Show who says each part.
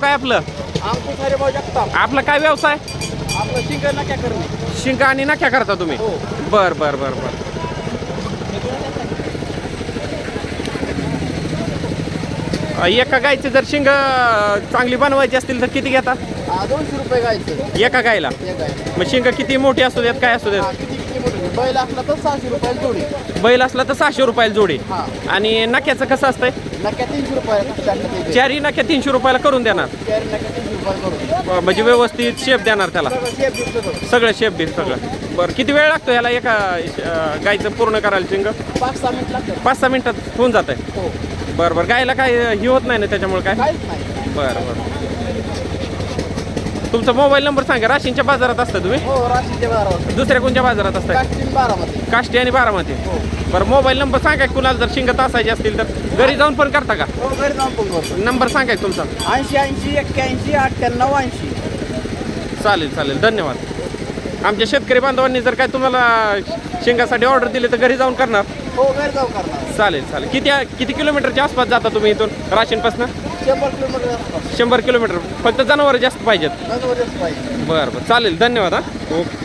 Speaker 1: काय आपलं?
Speaker 2: अंकुश हरिभाऊ जगताप.
Speaker 1: आपला काय व्यवसाय?
Speaker 2: आपलं शिंग नक्या करणे.
Speaker 1: शिंक आणि नख्या करता तुम्ही?
Speaker 2: हो.
Speaker 1: बर बर बर बर. अ, एका गायचे जर शिंग अ, चांगली बनवायची असतील तर किती घेतात
Speaker 2: दोनशे रुपये गायचं.
Speaker 1: एका गायला?
Speaker 2: गाय
Speaker 1: मग शिंग किती मोठी असू देत काय असू देत?
Speaker 2: किती बैल असला तर सहाशे रुपयाला जोडी.
Speaker 1: बैल असला तर सहाशे रुपयाला जोडी.
Speaker 2: हा.
Speaker 1: आणि नख्याचं कसं असतंय?
Speaker 2: नक्या तीनशे रुपयाला
Speaker 1: तीनशे करून देणार.
Speaker 2: चार नक्या तीनशे रुपयाला करून
Speaker 1: अ, म्हणजे व्यवस्थित शेप देणार त्याला.
Speaker 2: सगळं शेप बिप सगळं.
Speaker 1: सगळं शेप बीप सगळं. बरं किती वेळ लागतो याला एका अ, गायचं पूर्ण करायला शिंग?
Speaker 2: पाच सहा मिनिट लागतात.
Speaker 1: पाच सहा मिनिटात होऊन जात आहे
Speaker 2: हो.
Speaker 1: बरं बरं. गायला काय ही होत नाही ना त्याच्यामुळे काय?
Speaker 2: काहीच नाही.
Speaker 1: बरं बरं. तुमचा मोबाईल नंबर सांगा राशींच्या बाजारात असता तुम्ही?
Speaker 2: हो
Speaker 1: दुसऱ्या कोणत्या बाजारात
Speaker 2: बारामध्ये
Speaker 1: काष्टी आणि बारामती.
Speaker 2: हो.
Speaker 1: बरं मोबाईल नंबर सांगा कुणाला जर शिंगत असायचे असतील तर. घरी जाऊन पण करता का?
Speaker 2: हो घरी जाऊन फोन करतो.
Speaker 1: नंबर सांगा तुमचा.
Speaker 2: ऐंशी ऐंशी एक्क्याऐंशी अठ्ठ्याण्णव ऐंशी.
Speaker 1: चालेल चालेल. धन्यवाद. आमच्या शेतकरी बांधवांनी जर काय तुम्हाला शिंगासाठी ऑर्डर दिली तर घरी जाऊन करणार?
Speaker 2: हो घरी जाऊन करणार.
Speaker 1: चालेल चालेल. किती किती किलोमीटरच्या आसपास जाता तुम्ही इथून राशींपासून
Speaker 2: शंभर किलोमीटर असतात
Speaker 1: शंभर किलोमीटर. फक्त जनावर जास्त पाहिजेत.
Speaker 2: पाहिजे
Speaker 1: बरं बरं. चालेल धन्यवाद हां. ओके.